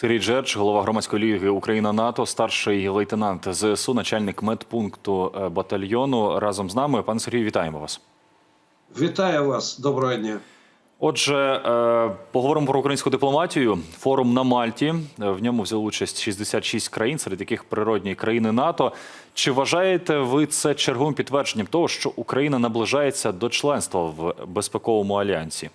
Сергій Джерч, голова громадської ліги Україна НАТО, старший лейтенант ЗСУ, начальник медпункту е, батальйону. Разом з нами. Пане Сергію, вітаємо вас. Вітаю вас, доброго дня. Отже, е, поговоримо про українську дипломатію. Форум на Мальті. Е, В ньому взяли участь 66 країн, серед яких природні країни НАТО. Чи вважаєте ви це черговим підтвердженням того, що Україна наближається до членства в безпековому альянсі?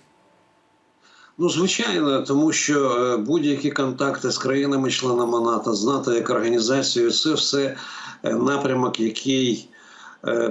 Ну, звичайно, тому що е, будь-які контакти з країнами-членами НАТО, з НАТО як організацією, це все е, напрямок, який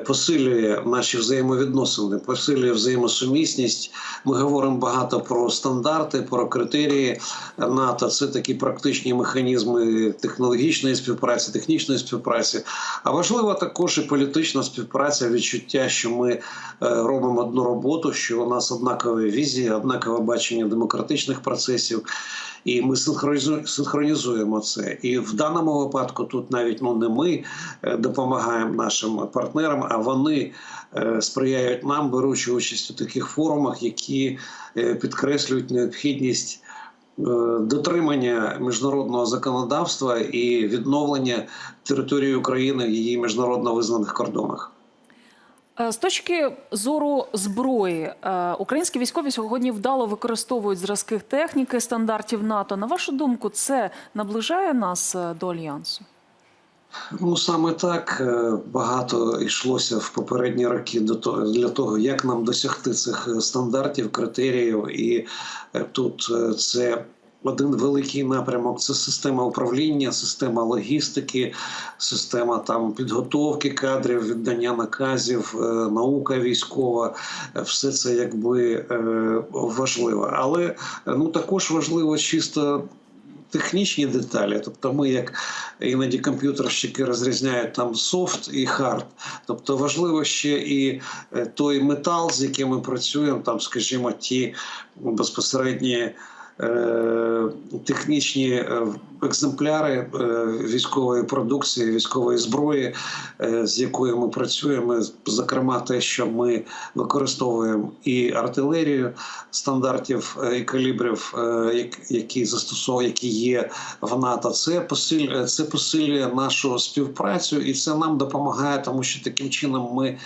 посилює наші взаємовідносини, посилює взаємосумісність. Ми говоримо багато про стандарти, про критерії НАТО. Це такі практичні механізми технологічної співпраці, технічної співпраці. А важлива також і політична співпраця, відчуття, що ми е, робимо одну роботу, що у нас однакові візії, однакове бачення демократичних процесів. І ми синхронізуємо це. І в даному випадку тут навіть ну не ми е, допомагаємо нашим партнерам, а вони е, сприяють нам, беручи участь у таких форумах, які е, підкреслюють необхідність е, дотримання міжнародного законодавства і відновлення території України в її міжнародно визнаних кордонах. З точки зору зброї, українські військові сьогодні вдало використовують зразки техніки стандартів НАТО. На вашу думку, це наближає нас до альянсу? Ну саме так е, багато йшлося в попередні роки до того для того, як нам досягти цих е, стандартів, критеріїв, і е, тут це. Один великий напрямок це система управління, система логістики, система там підготовки кадрів, віддання наказів, наука військова. Все це якби важливо. Але ну також важливо чисто технічні деталі. Тобто, ми, як іноді комп'ютерщики розрізняють там софт і хард. Тобто важливо ще і е, той метал, з яким ми працюємо, там, скажімо, ті безпосередні. Е, Технічні е, екземпляри е, військової продукції, військової зброї, з якою ми працюємо, зокрема, те, що ми використовуємо і артилерію стандартів і калібрів, які застосовують, які є в НАТО, це посилює, це посилює нашу співпрацю, і це нам допомагає, тому що таким чином ми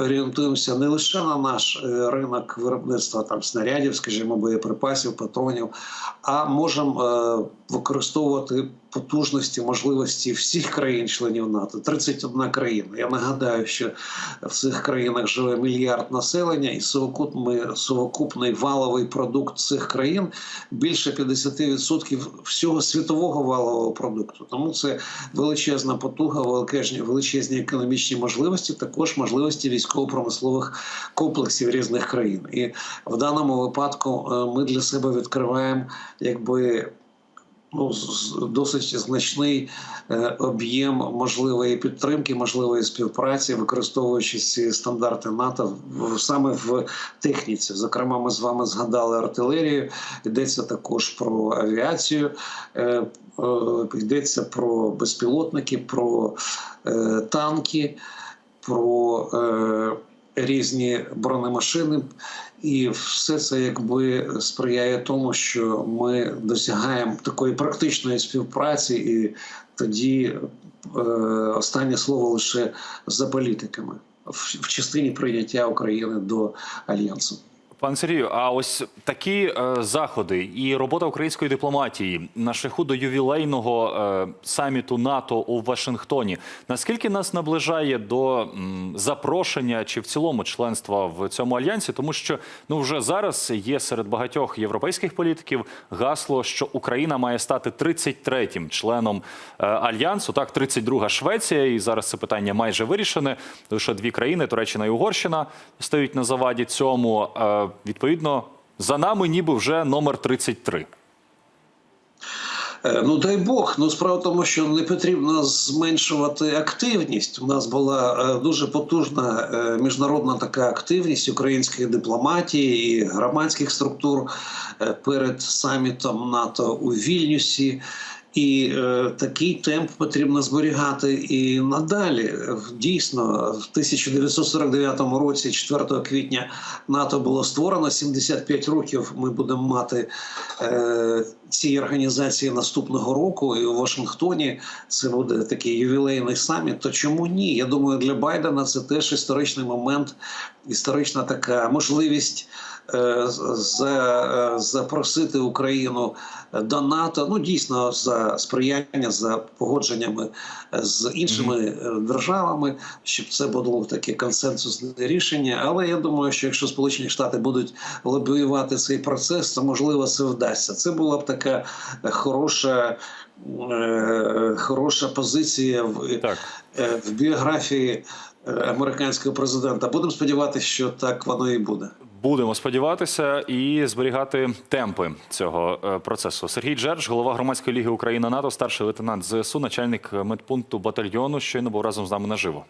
орієнтуємося не лише на наш е, ринок виробництва там снарядів, скажімо, боєприпасів, патронів, а можемо е, використовувати потужності, можливості всіх країн-членів НАТО. 31 країна. Я нагадаю, що в цих країнах живе мільярд населення, і совокупний, совокупний валовий продукт цих країн більше 50% всього світового валового продукту. Тому це величезна потуга, величезні, величезні економічні можливості, також можливості військово-промислових комплексів різних країн. І в даному випадку е, ми для себе відкриваємо якби. Ну, досить значний е, об'єм можливої підтримки, можливої співпраці, використовуючи ці стандарти НАТО саме в техніці. Зокрема, ми з вами згадали артилерію. Йдеться також про авіацію, е, е, йдеться про безпілотники, про танки, про різні бронемашини. І все це якби сприяє тому, що ми досягаємо такої практичної співпраці, і тоді е, останнє слово лише за політиками в, в частині прийняття України до альянсу. Пане Сергію, а ось такі е, заходи і робота української дипломатії на шляху до ювілейного е, саміту НАТО у Вашингтоні. Наскільки нас наближає до м, запрошення чи в цілому членства в цьому альянсі? Тому що ну вже зараз є серед багатьох європейських політиків гасло, що Україна має стати 33-м членом е, альянсу. Так, 32-га Швеція, і зараз це питання майже вирішене. Лише дві країни Туреччина і Угорщина стають на заваді цьому. Е, Відповідно, за нами ніби вже номер 33. Е, Ну дай Бог, ну справа в тому, що не потрібно зменшувати активність. У нас була е, дуже потужна е, міжнародна така активність української дипломатії і громадських структур перед самітом НАТО у Вільнюсі. І е, такий темп потрібно зберігати і надалі. Дійсно, в 1949 році, 4 квітня, НАТО було створено. 75 років ми будемо мати е, ці організації наступного року. І у Вашингтоні це буде такий ювілейний саміт. То чому ні? Я думаю, для Байдена це теж історичний момент, історична така можливість. Е, е, Запросити Україну до НАТО, ну дійсно за сприяння, за погодженнями з іншими е, державами, щоб це було таке консенсусне рішення. Але я думаю, що якщо Сполучені Штати будуть лобіювати цей процес, то можливо це вдасться. Це була б така хороша, хороша позиція в, Так. в біографії американського президента. Будемо сподіватися, що так воно і буде. Будемо сподіватися і зберігати темпи цього е, процесу. Сергій Джерж, голова громадської ліги Україна НАТО, старший лейтенант ЗСУ, начальник медпункту батальйону, щойно був разом з нами наживо.